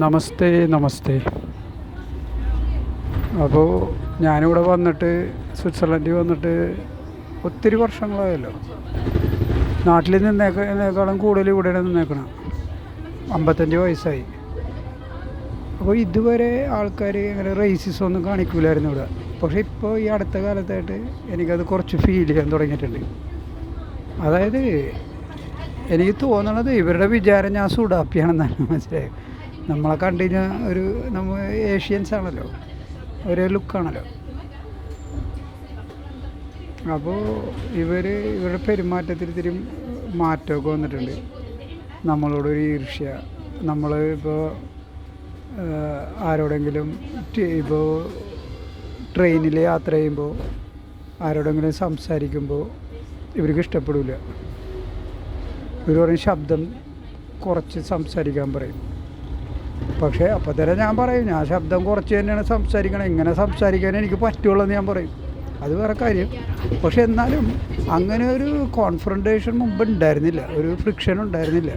നമസ്തേ നമസ്തേ. അപ്പോൾ ഞാനിവിടെ വന്നിട്ട് സ്വിറ്റ്സർലൻഡിൽ വന്നിട്ട് ഒത്തിരി വർഷങ്ങളായല്ലോ. നാട്ടിൽ നിന്നേക്കാളും കൂടുതൽ ഇവിടെയാണ് നിന്നേക്കണം. അമ്പത്തഞ്ച് വയസ്സായി. അപ്പോൾ ഇതുവരെ ആൾക്കാർ അങ്ങനെ റേസിസം ഒന്നും കാണിക്കില്ലായിരുന്നു ഇവിടെ. പക്ഷേ ഇപ്പോൾ ഈ അടുത്ത കാലത്തായിട്ട് എനിക്കത് കുറച്ച് ഫീൽ ചെയ്യാൻ തുടങ്ങിയിട്ടുണ്ട്. അതായത് എനിക്ക് തോന്നണത് ഇവരുടെ വിചാരം ഞാൻ സുഡാപ്പിയാണെന്നാണ് മനസ്സിലായത്. നമ്മളെ കണ്ടു ഒരു നമ്മൾ ഏഷ്യൻസ് ആണല്ലോ ഒരേ ലുക്കാണല്ലോ. അപ്പോൾ ഇവർ ഇവരുടെ പെരുമാറ്റത്തിൽ ഇത്തിരി മാറ്റമൊക്കെ വന്നിട്ടുണ്ട്. നമ്മളോടൊരു ഈർഷ്യ. നമ്മൾ ഇപ്പോൾ ആരോടെങ്കിലും ഇപ്പോൾ ട്രെയിനിൽ യാത്ര ചെയ്യുമ്പോൾ ആരോടെങ്കിലും സംസാരിക്കുമ്പോൾ ഇവർക്ക് ഇഷ്ടപ്പെടില്ല ഇവർ പറയും ശബ്ദം കുറച്ച് സംസാരിക്കാൻ പറയും. പക്ഷേ അപ്പോൾ തന്നെ ഞാൻ പറയും ഞാൻ ശബ്ദം കുറച്ച് തന്നെയാണ് സംസാരിക്കണം. ഇങ്ങനെ സംസാരിക്കാൻ എനിക്ക് പറ്റുള്ളൂ എന്ന് ഞാൻ പറയും. അത് വേറെ കാര്യം. പക്ഷെ എന്നാലും അങ്ങനെ ഒരു കോൺഫ്രണ്ടേഷൻ മുമ്പ് ഉണ്ടായിരുന്നില്ല. ഒരു ഫ്രിക്ഷൻ ഉണ്ടായിരുന്നില്ല.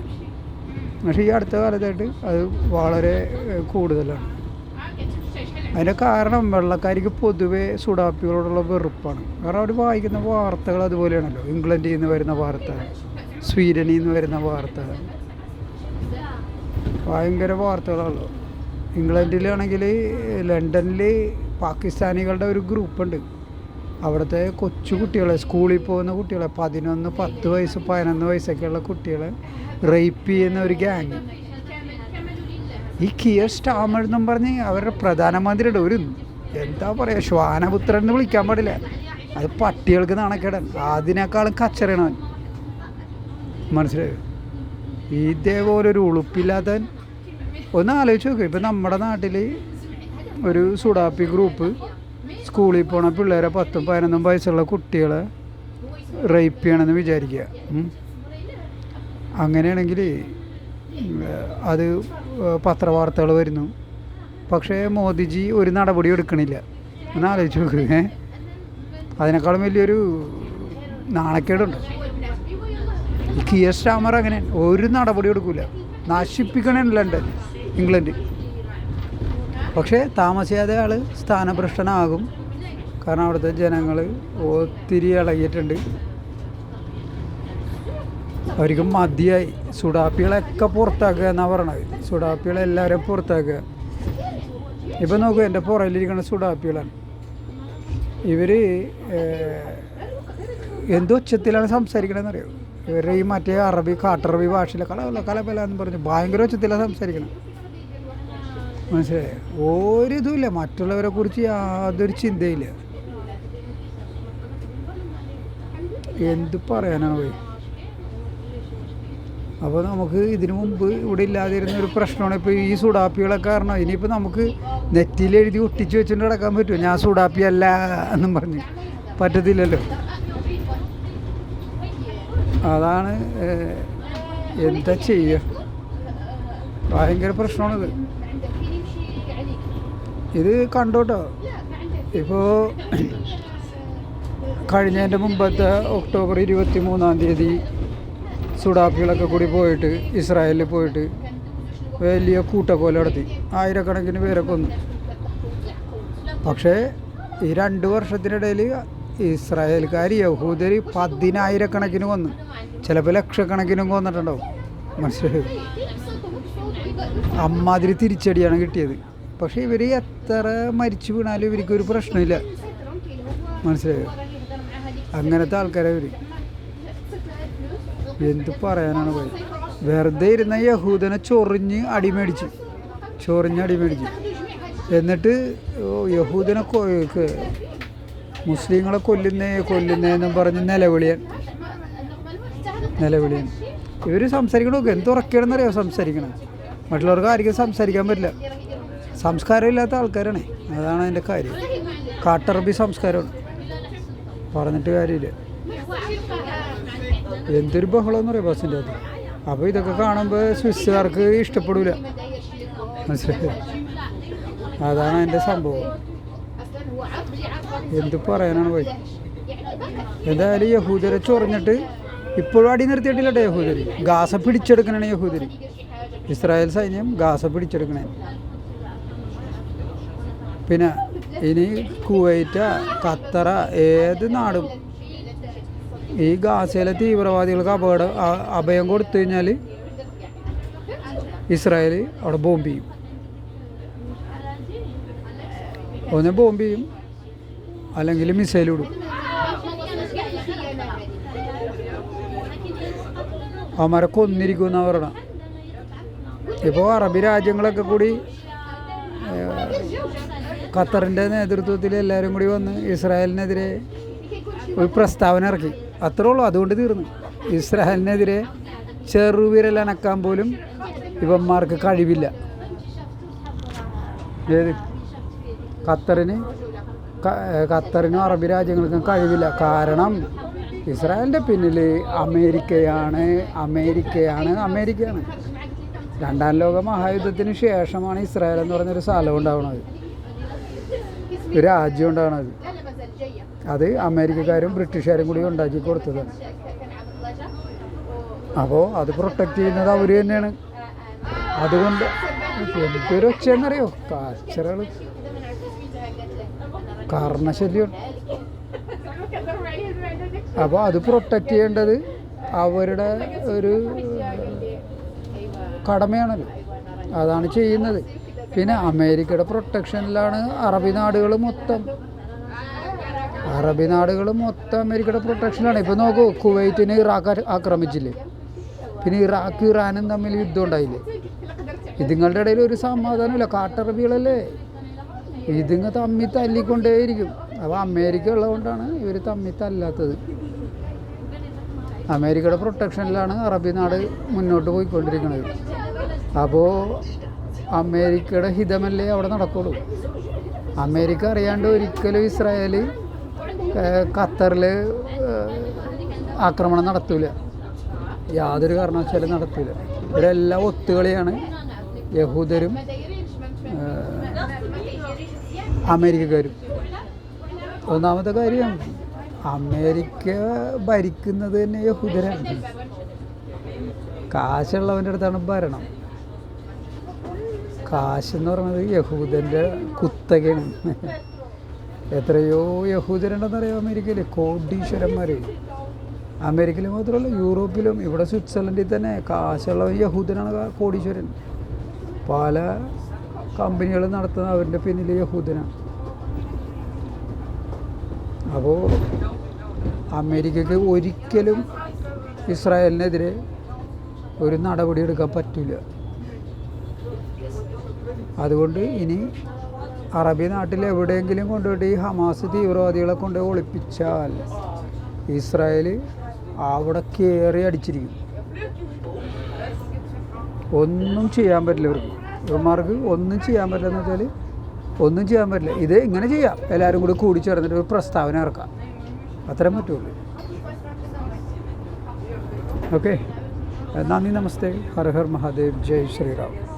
പക്ഷേ ഈ അടുത്ത കാലത്തായിട്ട് അത് വളരെ കൂടുതലാണ്. അതിന്റെ കാരണം വെള്ളക്കാരിക്ക് പൊതുവെ സുഡാപ്പികളോടുള്ള വെറുപ്പാണ്. കാരണം അവർ വായിക്കുന്ന വാർത്തകൾ അതുപോലെയാണല്ലോ. ഇംഗ്ലണ്ടിൽ നിന്ന് വരുന്ന വാർത്ത സ്വീഡനിൽ നിന്ന് വരുന്ന വാർത്ത. ഭയങ്കര വാർത്തകളാണല്ലോ. ഇംഗ്ലണ്ടിലാണെങ്കിൽ ലണ്ടനിൽ പാകിസ്ഥാനികളുടെ ഒരു ഗ്രൂപ്പുണ്ട്. അവിടുത്തെ കൊച്ചു കുട്ടികളെ സ്കൂളിൽ പോകുന്ന കുട്ടികളെ പതിനൊന്ന് പത്ത് വയസ്സ് പതിനൊന്ന് വയസ്സൊക്കെയുള്ള കുട്ടികളെ റേപ്പ് ചെയ്യുന്ന ഒരു ഗ്യാങ് ഈ കിയർ സ്റ്റാമർ എന്നും പറഞ്ഞ് അവരുടെ പ്രധാനമന്ത്രിയുടെ ഒരു എന്താ പറയുക ശ്വാനപുത്രൻ എന്ന് വിളിക്കാൻ പാടില്ല. അത് പട്ടികൾക്ക് നാണക്കേടാൻ അതിനേക്കാളും കച്ചറിയണവൻ മനസ്സിലായോ? ഇതേപോലെ ഒരു ഉളുപ്പില്ലാത്തവൻ ഒന്ന് ആലോചിച്ച് നോക്കുക ഇപ്പം നമ്മുടെ നാട്ടിൽ ഒരു സുഡാപ്പി ഗ്രൂപ്പ് സ്കൂളിൽ പോണ പിള്ളേരെ പത്തും പതിനൊന്നും വയസ്സുള്ള കുട്ടികളെ റേപ്പ് ചെയ്യണമെന്ന് വിചാരിക്കുക. അങ്ങനെയാണെങ്കിൽ അത് പത്രവാർത്തകൾ വരുന്നു. പക്ഷേ മോദിജി ഒരു നടപടി എടുക്കണില്ല. ഒന്ന് ആലോചിച്ച് നോക്ക് ഏ. അതിനേക്കാളും വലിയൊരു നാണക്കേടുണ്ട്. കി എസ് സ്റ്റാമർ അങ്ങനെ ഒരു നടപടി എടുക്കില്ല നശിപ്പിക്കണേ ലണ്ടൻ ഇംഗ്ലണ്ട്. പക്ഷേ താമസിയാതെ ആൾ സ്ഥാനഭ്രഷ്ടനാകും. കാരണം അവിടുത്തെ ജനങ്ങൾ ഒത്തിരി ഇളകിയിട്ടുണ്ട്. അവർക്ക് മതിയായി. സുഡാപ്പികളൊക്കെ പുറത്താക്കുക എന്നാണ് പറയണത്. സുഡാപ്പികളെല്ലാവരും പുറത്താക്കുക. ഇപ്പം നോക്കുക എന്റെ പുറയിലിരിക്കുന്ന സുഡാപ്പികളാണ്. ഇവർ എന്തോ ഉച്ചത്തിലാണ് അറിയോ ഇവരുടെ ഈ മറ്റേ അറബി കാട്ടറബി ഭാഷയിലെ കല കലപല എന്ന് പറഞ്ഞു ഭയങ്കര ഒച്ചത്തിലാണ് സംസാരിക്കണം? മനസ്സിലായോ? ഒരിതുമില്ല മറ്റുള്ളവരെ കുറിച്ച് യാതൊരു ചിന്തയില്ല. എന്ത് പറയാനാണ് പോയി? അപ്പോൾ നമുക്ക് ഇതിനു മുമ്പ് ഇവിടെ ഇല്ലാതിരുന്ന ഒരു പ്രശ്നമാണ് ഇപ്പോൾ ഈ സുഡാപ്പികളൊക്കെ കാരണം. ഇനിയിപ്പോൾ നമുക്ക് നെറ്റിൽ എഴുതി ഒട്ടിച്ച് വെച്ചിട്ട് കിടക്കാൻ പറ്റുമോ? ഞാൻ സുഡാപ്പിയല്ല എന്നും പറഞ്ഞ്. പറ്റത്തില്ലല്ലോ. അതാണ് എന്താ ചെയ്യുക ഭയങ്കര പ്രശ്നമാണിത്. ഇത് കണ്ടോട്ടോ? ഇപ്പോൾ കഴിഞ്ഞതിന്റെ മുമ്പത്തെ ഒക്ടോബർ ഇരുപത്തി മൂന്നാം തീയതി സുഡാപ്പികളൊക്കെ കൂടി പോയിട്ട് ഇസ്രായേലിൽ പോയിട്ട് വലിയ കൂട്ടക്കൊല നടത്തി. ആയിരക്കണക്കിന് പേരെ കൊന്നു പക്ഷേ ഈ രണ്ട് വർഷത്തിനിടയിൽ ഇസ്രായേൽക്കാർ യഹൂദർ പതിനായിരക്കണക്കിന് കൊന്നു. ചിലപ്പോൾ ലക്ഷക്കണക്കിനും കൊന്നിട്ടുണ്ടാവും. മനസ്സിലായോ? അമ്മാതിരി തിരിച്ചടിയാണ് കിട്ടിയത്. പക്ഷേ ഇവർ എത്ര മരിച്ചു വീണാലും ഇവർക്കൊരു പ്രശ്നമില്ല. മനസ്സിലായോ? അങ്ങനത്തെ ആൾക്കാരെ ഇവർ എന്ത് പറയാനാണ് പോയി? വെറുതെ ഇരുന്ന യഹൂദനെ ചൊറിഞ്ഞ് അടിമേടിച്ചു ചൊറിഞ്ഞ് അടിമേടിച്ചു എന്നിട്ട് യഹൂദനെ മുസ്ലിങ്ങളെ കൊല്ലുന്നേ കൊല്ലുന്നേന്നും പറഞ്ഞ് നിലവിളിയൻ. നിലവിളിയൻ. ഇവർ സംസാരിക്കണമൊക്കെ എന്ത് ഉറക്കണമെന്നറിയോ സംസാരിക്കണം? മറ്റുള്ളവർക്ക് ആർക്കും സംസാരിക്കാൻ പറ്റില്ല. സംസ്കാരമില്ലാത്ത ആൾക്കാരാണേ. അതാണ് അതിന്റെ കാര്യം. കാട്ടറബി സംസ്കാരമാണ്. പറഞ്ഞിട്ട് കാര്യമില്ല. എന്തൊരു ബഹളം എന്ന് പറയാം ബസ്സിന്റെ അകത്ത്? അപ്പോൾ ഇതൊക്കെ കാണുമ്പോൾ സ്വിസ്സുകാർക്ക് ഇഷ്ടപ്പെടില്ല മനസ്സിലായി? അതാണ് എന്റെ സംഭവം. എന്ത് പറയാനാണ് പോയി? എന്തായാലും യഹൂദരെ ചൊറിഞ്ഞിട്ട് ഇപ്പോഴും അടി നിർത്തിയിട്ടില്ല കേട്ടോ യഹൂദര്. ഗാസ പിടിച്ചെടുക്കണേ യഹൂദര്. ഇസ്രായേൽ സൈന്യം ഗാസ പിടിച്ചെടുക്കണേ. പിന്നെ ഇനി കുവൈറ്റ ഖത്തറ ഏത് നാടും ഈ ഗാസയിലെ തീവ്രവാദികൾക്ക് അപകടം അഭയം കൊടുത്തു കഴിഞ്ഞാൽ ഇസ്രായേൽ അവിടെ ബോംബ് ചെയ്യും. ഒന്ന് ബോംബ് ചെയ്യും. അല്ലെങ്കിൽ മിസൈൽ ഇടും. അവന്മാരെ കൊന്നിരിക്കുമെന്ന് പറയണം. ഇപ്പോൾ അറബി രാജ്യങ്ങളൊക്കെ കൂടി ഖത്തറിന്റെ നേതൃത്വത്തിൽ എല്ലാവരും കൂടി വന്ന് ഇസ്രായേലിനെതിരെ ഒരു പ്രസ്താവന ഇറക്കി. അത്രേ ഉള്ളൂ അതുകൊണ്ട് തീർന്നു. ഇസ്രായേലിനെതിരെ ചെറുവിരലനക്കാൻ പോലും ഇവന്മാർക്ക് കഴിവില്ല. ഏത്? ഖത്തറിന് ഖത്തറിനും അറബി രാജ്യങ്ങൾക്കും കഴിവില്ല. കാരണം ഇസ്രായേലിന്റെ പിന്നിൽ അമേരിക്കയാണ് അമേരിക്കയാണ് അമേരിക്കയാണ്. രണ്ടാം ലോക മഹായുദ്ധത്തിന് ശേഷമാണ് ഇസ്രായേൽ എന്ന് പറഞ്ഞൊരു സ്ഥലം ഉണ്ടാവുന്നത് ഒരു രാജ്യം ഉണ്ടാവുന്നത് അത് അമേരിക്കക്കാരും ബ്രിട്ടീഷുകാരും കൂടി ഉണ്ടാക്കി കൊടുത്തതാണ് അപ്പോൾ അത് പ്രൊട്ടക്റ്റ് ചെയ്യുന്നത് അവർ തന്നെയാണ്. അതുകൊണ്ട് എന്തൊരു ഒച്ചയെന്നറിയോ? കാച്ചറകൾ കാരണശല്യം അപ്പോൾ അത് പ്രൊട്ടക്റ്റ് ചെയ്യേണ്ടത് അവരുടെ ഒരു കടമയാണല്ലോ. അതാണ് ചെയ്യുന്നത്. പിന്നെ അമേരിക്കയുടെ പ്രൊട്ടക്ഷനിലാണ് അറബി നാടുകൾ മൊത്തം. അറബി നാടുകൾ മൊത്തം അമേരിക്കയുടെ പ്രൊട്ടക്ഷനിലാണ്. ഇപ്പോൾ നോക്കൂ കുവൈറ്റിനെ ഇറാഖ് ആക്രമിച്ചില്ലേ? പിന്നെ ഇറാഖ് ഇറാനും തമ്മിൽ യുദ്ധം ഉണ്ടായില്ലേ? ഇതുങ്ങളുടെ ഇടയിൽ ഒരു സമാധാനമില്ല. കാട്ടറബികളല്ലേ? ഇതുങ്ങ തമ്മി തല്ലിക്കൊണ്ടേയിരിക്കും. അപ്പോൾ അമേരിക്ക ഉള്ളതുകൊണ്ടാണ് ഇവർ തമ്മി തല്ലാത്തത്. അമേരിക്കയുടെ പ്രൊട്ടക്ഷനിലാണ് അറബി നാട് മുന്നോട്ട് പോയിക്കൊണ്ടിരിക്കുന്നത് അപ്പോൾ അമേരിക്കയുടെ ഹിതമല്ലേ അവിടെ നടക്കുള്ളൂ? അമേരിക്ക അറിയാണ്ട് ഒരിക്കലും ഇസ്രായേൽ ഖത്തറിൽ ആക്രമണം നടത്തൂല. യാതൊരു കാരണവശാലും നടത്തില്ല ഇവരെല്ലാം ഒത്തുകളിയാണ്. യഹൂദരും അമേരിക്കക്കാരും ഒന്നാമത്തെ കാര്യം അമേരിക്ക ഭരിക്കുന്നത് തന്നെ യഹൂദരാണ്. കാശുള്ളവന്റെ അടുത്താണ് ഭരണം. കാശെന്ന് പറയുന്നത് യഹൂദന്റെ കുത്തകയാണ്. എത്രയോ യഹൂദരുണ്ടെന്നറിയാം അമേരിക്കയിൽ കോടീശ്വരന്മാർ അമേരിക്കയിൽ മാത്രമല്ല യൂറോപ്പിലും ഇവിടെ സ്വിറ്റ്സർലൻഡിൽ തന്നെ കാശുള്ളവൻ യഹൂദനാണ് കോടീശ്വരൻ. പല കമ്പനികൾ നടത്തുന്ന അവരുടെ പിന്നിൽ യഹൂദനാണ് അപ്പോൾ അമേരിക്കക്ക് ഒരിക്കലും ഇസ്രായേലിനെതിരെ ഒരു നടപടി എടുക്കാൻ പറ്റില്ല അതുകൊണ്ട് ഇനി അറബി നാട്ടിൽ എവിടെയെങ്കിലും കൊണ്ടുപോയിട്ട് ഈ ഹമാസ് തീവ്രവാദികളെ കൊണ്ട് ഒളിപ്പിച്ചാൽ ഇസ്രായേൽ അവിടെ കയറി അടിച്ചിരിക്കും. ഒന്നും ചെയ്യാൻ പറ്റില്ല ഇവർക്ക്. ഇവന്മാർക്ക് ഒന്നും ചെയ്യാൻ പറ്റില്ലെന്ന് വെച്ചാൽ ഒന്നും ചെയ്യാൻ പറ്റില്ല. ഇത് ഇങ്ങനെ ചെയ്യാം. എല്ലാവരും കൂടി കൂടി ചേർന്നിട്ട് ഒരു പ്രസ്താവന ഇറക്കാം. അത്രയും പറ്റുള്ളൂ. ഓക്കെ നന്ദി നമസ്തേ. ഹർ ഹർ മഹാദേവ്. ജയ് ശ്രീറാം.